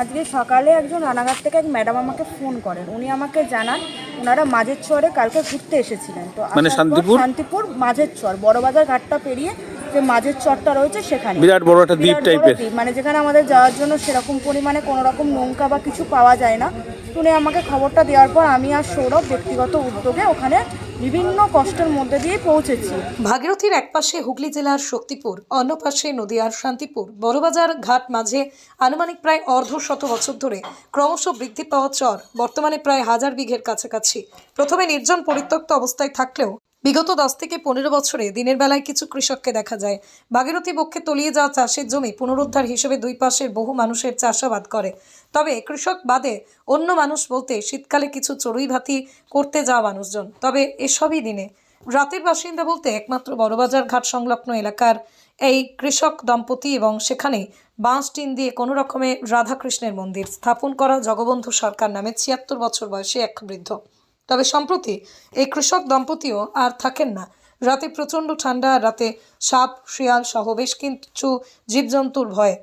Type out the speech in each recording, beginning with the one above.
আজকে সকালে একজন রানাঘাট থেকে এক ম্যাডাম আমাকে ফোন করেন। উনি আমাকে জানান ওনারা মাঝের চরে কালকে ঘুরতে এসেছিলেন। তো মানে শান্তিপুর? শান্তিপুর মাঝের চর বড়বাজার ঘাটটা পেরিয়ে যে মাঝের চরটা রয়েছে সেখানে। বিরাট বড় একটা দ্বীপ টাইপের মানে যেখানে আমাদের যাওয়ার জন্য সেরকম পরিমাণে কোনো রকম নৌকা বা কিছু পাওয়া যায় না। উনি আমাকে খবরটা দেওয়ার পর আমি আর সৌরভ ব্যক্তিগত উদ্যোগে ওখানে বিভিন্ন কষ্টের মধ্যে দিয়ে পৌঁছেছি। ভাগীরথীর একপাশে হুগলি জেলার শক্তিপুর অন্য পাশে নদীয়ার শান্তিপুর। বড়বাজার ঘাট মাঝে আনুমানিক প্রায় অর্ধ শত বছর ধরে ক্রমশ বৃদ্ধি পাওয়া চর, বর্তমানে প্রায় হাজার বিঘের কাছাকাছি। প্রথমে নির্জন পরিত্যক্ত অবস্থায় থাকলেও বিগত দশ থেকে পনেরো বছরে দিনের বেলায় কিছু কৃষককে দেখা যায়। ভাগীরথী পক্ষে তলিয়ে যাওয়া চাষের জমি পুনরুদ্ধার হিসেবে দুই পাশের বহু মানুষের চাষাবাদ করে। তবে কৃষক বাদে অন্য মানুষ বলতে শীতকালে কিছু চড়ুই ভাতি করতে যাওয়া মানুষজন। তবে এসবই দিনে। রাতের বাসিন্দা বলতে একমাত্র বড়বাজার ঘাট সংলগ্ন এলাকার এই কৃষক দম্পতি এবং সেখানে বাঁশ, টিন দিয়ে কোনো রকমে রাধাকৃষ্ণের মন্দির স্থাপন করা জগবন্ধু সরকার নামে ছিয়াত্তর বছর বয়সী এক বৃদ্ধ। তবে সম্প্রতি এই কৃষক দম্পতিও আর থাকেন না। রাতে প্রচণ্ড ঠান্ডা, রাতে সাপ, শিয়াল সহ বেশ কিছু জীবজন্তুর ভয়ে।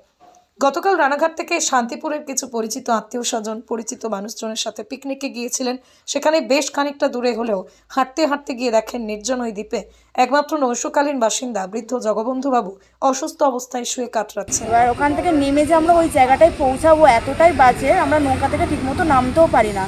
গতকাল রানাঘাট থেকে শান্তিপুরের কিছু পরিচিত আত্মীয় স্বজন পরিচিত মানুষজনের সাথে পিকনিকে গিয়েছিলেন। সেখানে বেশ খানিকটা দূরে হলেও হাঁটতে হাঁটতে গিয়ে দেখেন নির্জন ওই দ্বীপে একমাত্র নৈশকালীন বাসিন্দা বৃদ্ধ জগবন্ধুবাবু অসুস্থ অবস্থায় শুয়ে কাতরাচ্ছেন এবার ওখান থেকে নেমে যে আমরা ওই জায়গাটায় পৌঁছাবো এতটাই বাজে, আমরা নৌকা থেকে ঠিকমতো নামতেও পারি না।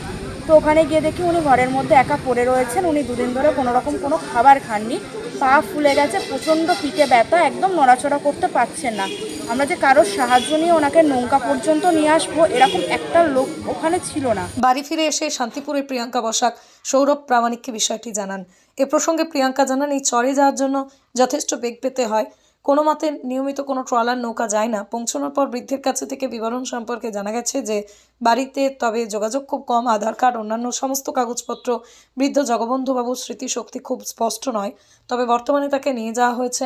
তো ওখানে গিয়ে দেখি উনি ঘরের মধ্যে একা পড়ে রয়েছেন। উনি দুদিন ধরে কোনো রকম কোনো খাবার খাননি। পা ফুলে গেছে, প্রচণ্ড পিঠে ব্যথা, একদম নড়াচড়া করতে পারছেন না। আমরা যে কারোর সাহায্য নিয়ে ওনাকে নৌকা পর্যন্ত নিয়ে আসব, এরকম একটা লোক ওখানে ছিল না। বাড়ি ফিরে এসে শান্তিপুরের প্রিয়াঙ্কা বসাক, সৌরভ প্রামাণিককে বিষয়টি জানান। এ প্রসঙ্গে প্রিয়াঙ্কা জানান, এই চরে যাওয়ার জন্য যথেষ্ট বেগ পেতে হয়। কোনো মতে নিয়মিত কোনো ট্রলার নৌকা যায় না। পৌঁছানোর পর বৃদ্ধের কাছে থেকে বিবরণ সম্পর্কে জানা গেছে যে, বাড়িতে তবে যোগাযোগ খুব কম। আধার কার্ড, অন্যান্য সমস্ত কাগজপত্র, বৃদ্ধ জগবন্ধুবাবুর স্মৃতিশক্তি খুব স্পষ্ট নয়। তবে বর্তমানে তাকে নিয়ে যাওয়া হয়েছে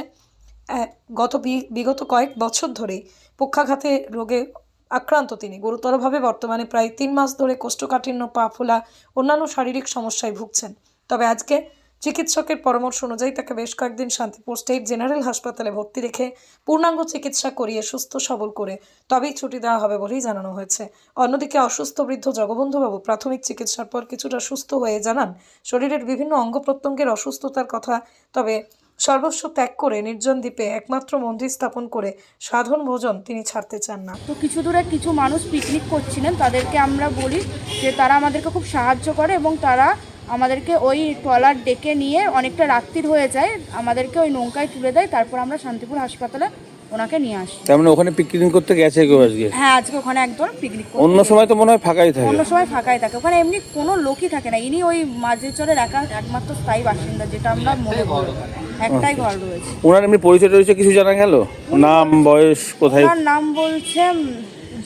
গত বিগত কয়েক বছর ধরেই। পক্ষাঘাতে রোগে আক্রান্ত তিনি। গুরুতরভাবে বর্তমানে প্রায় তিন মাস ধরে কোষ্ঠকাঠিন্য, পা ফোলা, অন্যান্য শারীরিক সমস্যায় ভুগছেন। তবে আজকে চিকিৎসকের পরামর্শ অনুযায়ী তাকে বেশ কয়েকদিন শান্তিপুর স্টেট জেনারেল হাসপাতালে ভর্তি রেখে পূর্ণাঙ্গ চিকিৎসা করিয়ে সুস্থ সবল করে তবেই ছুটি দেওয়া হবে বলেই জানানো হয়েছে। অন্যদিকে অসুস্থ বৃদ্ধ জগবন্ধুবাবু প্রাথমিক চিকিৎসার পর কিছুটা সুস্থ হয়ে জানান, শরীরের বিভিন্ন অঙ্গ প্রত্যঙ্গের অসুস্থতার কথা, তবে সর্বস্ব ত্যাগ করে নির্জন দ্বীপে একমাত্র মন্দির স্থাপন করে সাধন ভোজন তিনি ছাড়তে চান না। তো কিছু দূরে কিছু মানুষ পিকনিক করছিলেন, তাদেরকে আমরা বলি যে তারা আমাদেরকে খুব সাহায্য করে এবং তারা আমাদেরকে ওই ট্রলার ডেকে নিয়ে অনেকটা রাত্রির হয়ে যায় আমাদেরকে ওই নৌকায় তুলে দেয় তারপর আমরা শান্তিপুর হাসপাতালে ওনাকে নিয়ে আসি। তার মানে ওখানে পিকনিক করতে গেছে কেউ আজকে? হ্যাঁ আজকে ওখানে একদম পিকনিক অন্য সময় তো মনে হয় ফাঁকাই থাকে। অন্য সময় ফাঁকাই থাকে ওখানে এমনি কোনো লোকই থাকে না। ইনি ওই মাঝের চরের একা একমাত্র স্থায়ী বাসিন্দা যেটা আমরা মনে করি। একটাই ঘর রয়েছে। ওনার এমনি পরিচয় টরিচয় কিছু জানা গেল? নাম বয়স কোথায়? ওনার নাম বলছে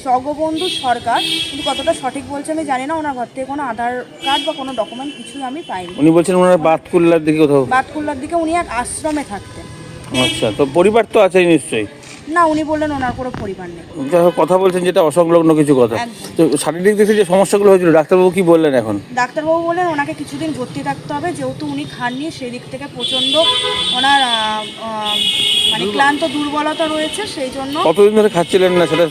জগবন্ধু সরকার কিন্তু কতটা সঠিক বলছে আমি জানি না ওনার ঘর থেকে কোনো আধার কার্ড বা কোনো ডকুমেন্ট কিছুই আমি পাইনি। উনি বলছেন ওনার বাতকুল্লার দিকে কোথাও বাতকুল্লার দিকে উনি এক আশ্রমে থাকতেন। আচ্ছা তো পরিবার তো আছেই নিশ্চয়ই। না উনি বললেন ওনার কোনো পরিবার নেই। কথা বলছেন যেটা অসংলগ্ন কিছু কথা। তো শারীরিক দিক যে সমস্যাগুলো হয়েছিল ডাক্তারবাবু কি বললেন এখন? ডাক্তারবাবু বললেন ওনাকে কিছুদিন ভর্তি থাকতে হবে যেহেতু উনি খাননি সেই দিক থেকে প্রচণ্ড ওনার মানে ক্লান্ত দুর্বলতা রয়েছে সেই জন্য কতদিন ধরে খাচ্ছিলেন না সেটা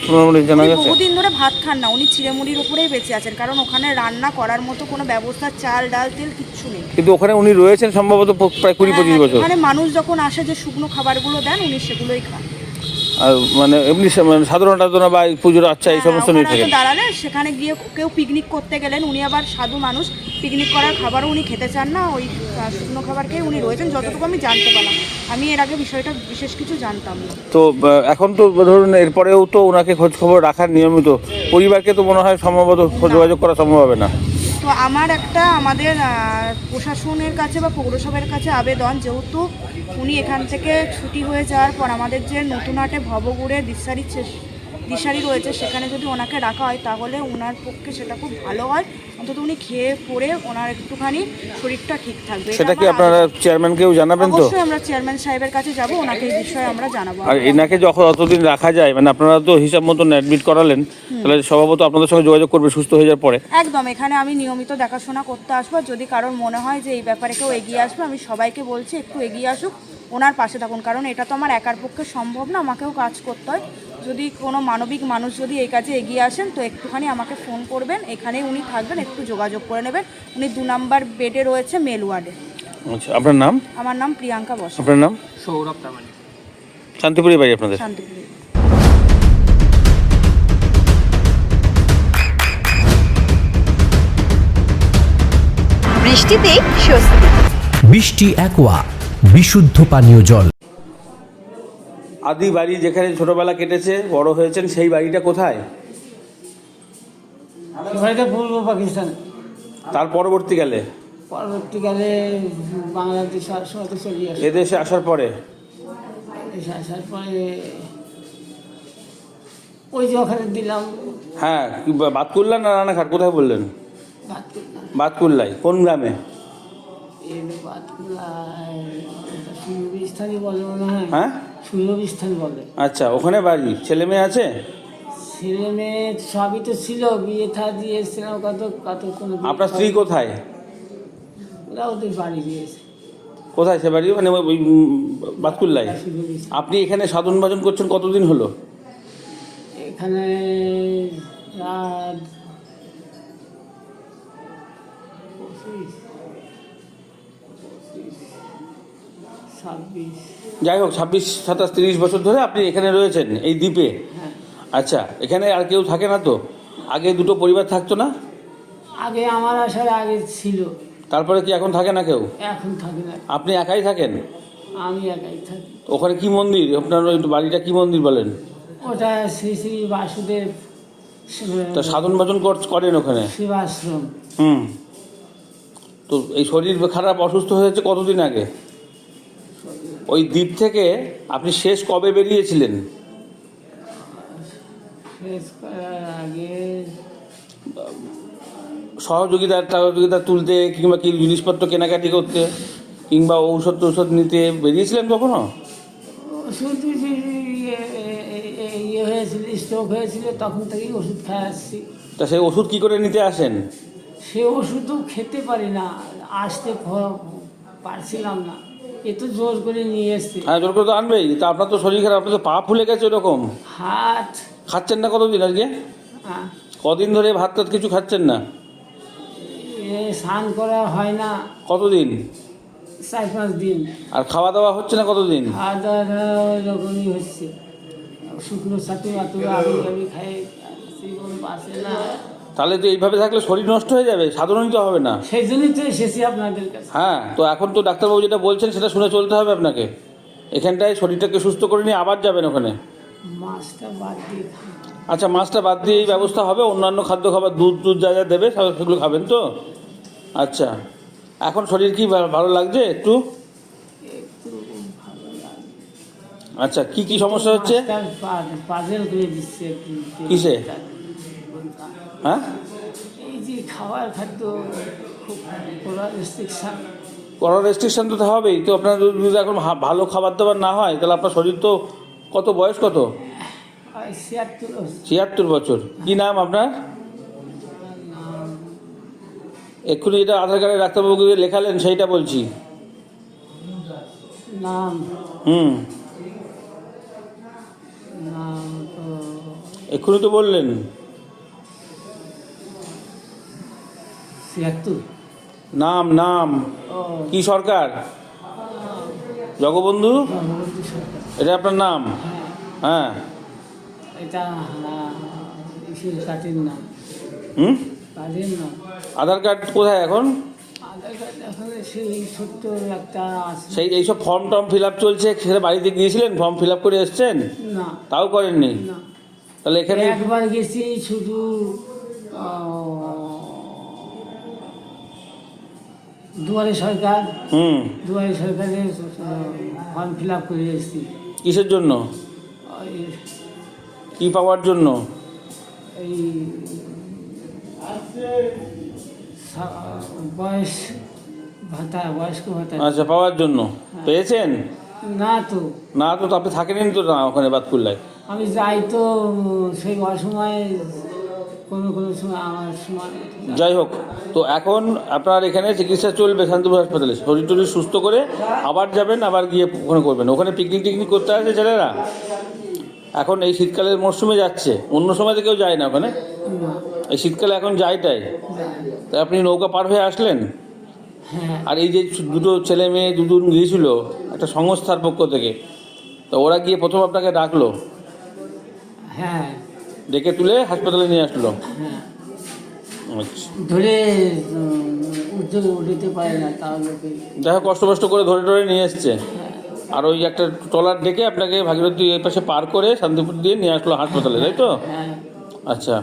জানা গেছে? বহুদিন ধরে ভাত খান না উনি চিড়েমুড়ির উপরেই বেঁচে আছেন কারণ ওখানে রান্না করার মতো কোনো ব্যবস্থা চাল ডাল তেল কিচ্ছু নেই। কিন্তু ওখানে উনি রয়েছেন সম্ভবত প্রায় কুড়ি পঁচিশ হ্যাঁ, বছর। ওখানে মানুষ যখন আসে যে শুকনো খাবারগুলো দেন উনি সেগুলোই খান। মানে এমনি মানে সাধারণ টাধারণ বা পুজোর আচ্ছা এই সমস্ত হ্যাঁ, নিয়ে ওখানে থাকেন। দাঁড়ালে সেখানে গিয়ে কেউ পিকনিক করতে গেলেন উনি আবার সাধু মানুষ পিকনিক করার খাবারও উনি খেতে চান না ওই শুকনো খাবার খেয়ে উনি রয়েছেন যতটুকু আমি জানতে পারলাম। আমি এর আগে বিষয়টা বিশেষ কিছু জানতাম না। তো এখন তো ধরুন এরপরেও তো ওনাকে খোঁজ খবর রাখার নিয়মিত পরিবারকে তো মনে হয় সম্ভবত যোগাযোগ করা সম্ভব হবে না। তো আমার একটা আমাদের প্রশাসনের কাছে বা পৌরসভার কাছে আবেদন, যেহেতু উনি এখান থেকে ছুটি হয়ে যাওয়ার পর আমাদের যে নতুন হাটে ভবগুড়ে দিশারি দিশারি রয়েছে সেখানে যদি ওনাকে রাখা হয় তাহলে ওনার পক্ষে সেটা খুব ভালো হয়। অন্তত উনি খেয়ে পরে ওনার একটুখানি শরীরটা ঠিক থাকবে। সেটা কি আপনারা চেয়ারম্যানকেও জানাবেন তো? অবশ্যই আমরা চেয়ারম্যান সাহেবের কাছে যাব ওনাকে এই বিষয়ে আমরা জানাব। আর এনাকে যখন অতদিন রাখা যায় মানে আপনারা তো হিসাব মতন অ্যাডমিট করালেন তাহলে স্বভাবত আপনাদের সঙ্গে যোগাযোগ করবে সুস্থ হয়ে যাওয়ার পরে। একদম এখানে আমি নিয়মিত দেখাশোনা করতে আসব যদি কারোর মনে হয় যে এই ব্যাপারে কেউ এগিয়ে আসবে আমি সবাইকে বলছি একটু এগিয়ে আসুক ওনার পাশে থাকুন কারণ এটা তো আমার একার পক্ষে সম্ভব না আমাকেও কাজ করতে হয়। যদি কোনো মানবিক মানুষ যদি এই কাজে এগিয়ে আসেন তো একটুখানি আমাকে ফোন করবেন। এখানেই উনি থাকবেন একটু যোগাযোগ করে নেবেন। উনি দু নাম্বার বেডে রয়েছে মেল ওয়ার্ডে। আচ্ছা আপনার নাম? আমার নাম প্রিয়াঙ্কা বস। আপনার নাম? সৌরভ প্রামাণিক শান্তিপুরি বাড়ি আপনাদের। শান্তিপুরি। বৃষ্টিতে স্বস্তি। বৃষ্টি অ্যাকোয়া বিশুদ্ধ পানীয় জল। আদি বাড়ি যেখানে ছোটবেলা কেটেছে বড় হয়েছেন সেই বাড়িটা কোথায়? বাড়িটা পূর্ব পাকিস্তান। তার পরবর্তীকালে পরবর্তীকালে বাংলাদেশ এদেশে আসার পরে? আসার পরে ওই যে ওখানে দিলাম। হ্যাঁ বাতকুল্লা না রানাঘাট? কোথায় বললেন? বাতকুল্লাই কোন গ্রামে? বলে মনে হয়? সুরবিস্থানি বলে। আচ্ছা ওখানে বাড়ি ছেলে মেয়ে আছে? ছেলে মেয়ে সবই তো ছিল বিয়ে থা দিয়ে এসেছিলাম কত কত কোনো আপনার স্ত্রী কোথায়? ওরা ওদের বাড়ি দিয়েছে কোথায় সে বাড়ি? মানে ওই উম, বাতকুল্লাই আপনি এখানে সাধন ভজন করছেন কতদিন হলো? এখানে রাত যাই হোক ছাব্বিশ সাতাশ তিরিশ বছর ধরে আপনি এখানে রয়েছেন এই দ্বীপে। হ্যাঁ। আচ্ছা এখানে আর কেউ থাকে না তো? আগে দুটো পরিবার থাকতো না? আগে আমার আসার আগে ছিল। তারপরে কি এখন থাকে না কেউ? এখন থাকে না। আপনি একাই থাকেন? আমি একাই থাকি। ওখানে কি মন্দির? আপনার ওই বাড়িটা কি মন্দির বলেন? ওটা শ্রী শ্রী বাসুদেব তা সাধন ভজন কর- করেন ওখানে? শিবাশ্রম। হুম। তো এই শরীর খারাপ অসুস্থ হয়েছে কতদিন আগে? ওই দ্বীপ থেকে আপনি শেষ কবে বেরিয়েছিলেন? শেষ আগে সহযোগিতা সহযোগিতা তুলতে কিংবা কি জিনিসপত্র কেনাকাটি করতে কিংবা ঔষধ টৌষধ নিতে বেরিয়েছিলেন কখনো? ওষুধ ইয়ে ইয়ে হয়েছিল স্ট্রোক হয়েছিল তখন থেকেই ওষুধ খাই আসছি। তা সেই ওষুধ কি করে নিতে আসেন? সে ওষুধও খেতে পারি না আসতে পারছিলাম না। এ তো জোর করে নিয়ে এসছে। হ্যাঁ জোর করে তো আনবেই। তা আপনার তো শরীর খারাপ আপনার তো পা ফুলে গেছে ওরকম। হাত। খাচ্ছেন না কতদিন আজকে? কদিন ধরে ভাত টাত কিছু খাচ্ছেন না? এ স্নান করা হয় না। কতদিন? চার পাঁচ দিন। আর খাওয়া দাওয়া হচ্ছে না কতদিন? খাওয়া দাওয়া ওই রকমই হচ্ছে। শুকনো সাথে আমি আমি খাই জীবন বাঁচে না। তাহলে তো এইভাবে থাকলে শরীর নষ্ট হয়ে যাবে সাধারণত হবে না। সেই জন্যই তো এসেছি আপনাদের কাছে। হ্যাঁ তো এখন তো ডাক্তারবাবু যেটা বলছেন সেটা শুনে চলতে হবে আপনাকে। এখানটায় শরীরটাকে সুস্থ করে নিয়ে আবার যাবেন ওখানে। মাছটা বাদ দিয়ে আচ্ছা মাছটা বাদ দিয়ে এই ব্যবস্থা হবে অন্যান্য খাদ্য খাবার দুধ দুধ যা যা দেবে সেগুলো খাবেন তো? আচ্ছা এখন শরীর কি ভালো লাগছে একটু? আচ্ছা কি কি সমস্যা হচ্ছে? কিসে? হ্যাঁ এই যে খাওয়ার খাদ্য খুব কড়া রেস্ট্রিকশন করার রেস্ট্রিকশন তো হবেই তো আপনার যদি এখন ভালো খাবার দাবার না হয় তাহলে আপনার শরীর তো কত বয়স কত? ছিয়াত্তর বছর। কি নাম আপনার? এক্ষুনি যেটা আধার কার্ডে ডাক্তারবাবুকে লেখালেন সেইটা বলছি। নাম। হুম। এক্ষুনি তো বললেন। ছিয়াত্তর। নাম নাম। কি সরকার? জগবন্ধু? এটা আপনার নাম? হ্যাঁ। এটা হ্যাঁ, নাম। হুম? নাম। আধার কার্ড কোথায় এখন? সেই এইসব ফর্ম টর্ম ফিল আপ চলছে সেটা বাড়িতে গিয়েছিলেন? ফর্ম ফিল আপ করে এসছেন? তাও করেননি? তাহলে এখানে একবার গেছি শুধু দুয়ারে সরকার হুম। দুয়ারে সরকারে ফর্ম ফিল আপ করে এসেছি। কিসের জন্য? কি পাওয়ার জন্য? এই বয়স ভাতা বয়স্ক ভাতা। আচ্ছা পাওয়ার জন্য। পেয়েছেন? না তো। না তো আপনি থাকেনই তো না ওখানে বাতকুল্লায়। আমি যাই তো সেই অসময়ে কোনো কোনো সময় আমার সময় যাই হোক তো এখন আপনার এখানে চিকিৎসা চলবে শান্তিপুর হাসপাতালে। শরীর টরীর সুস্থ করে আবার যাবেন আবার গিয়ে ওখানে করবেন। ওখানে পিকনিক টিকনিক করতে আসে ছেলেরা? এখন এই শীতকালের মরশুমে যাচ্ছে। অন্য সময় তো কেউ যায় না ওখানে? এই শীতকালে এখন যায়টাই তাই আপনি নৌকা পার হয়ে আসলেন? হ্যাঁ। আর এই যে দুটো ছেলে মেয়ে দুজন গিয়েছিল একটা সংস্থার পক্ষ থেকে তো ওরা গিয়ে প্রথম আপনাকে ডাকলো? হ্যাঁ। ডেকে তুলে হাসপাতালে নিয়ে আসলো। হ্যাঁ। আচ্ছা। ধরে উঠতে উঠতে পারে না তাহলে কি- কষ্ট কষ্ট করে ধরে ধরে নিয়ে এসছে। আর ওই একটা ট্রলার ডেকে আপনাকে ভাগীরথী এর পাশে পার করে শান্তিপুর দিয়ে নিয়ে আসলো হাসপাতালে তাই তো? হ্যাঁ। আচ্ছা।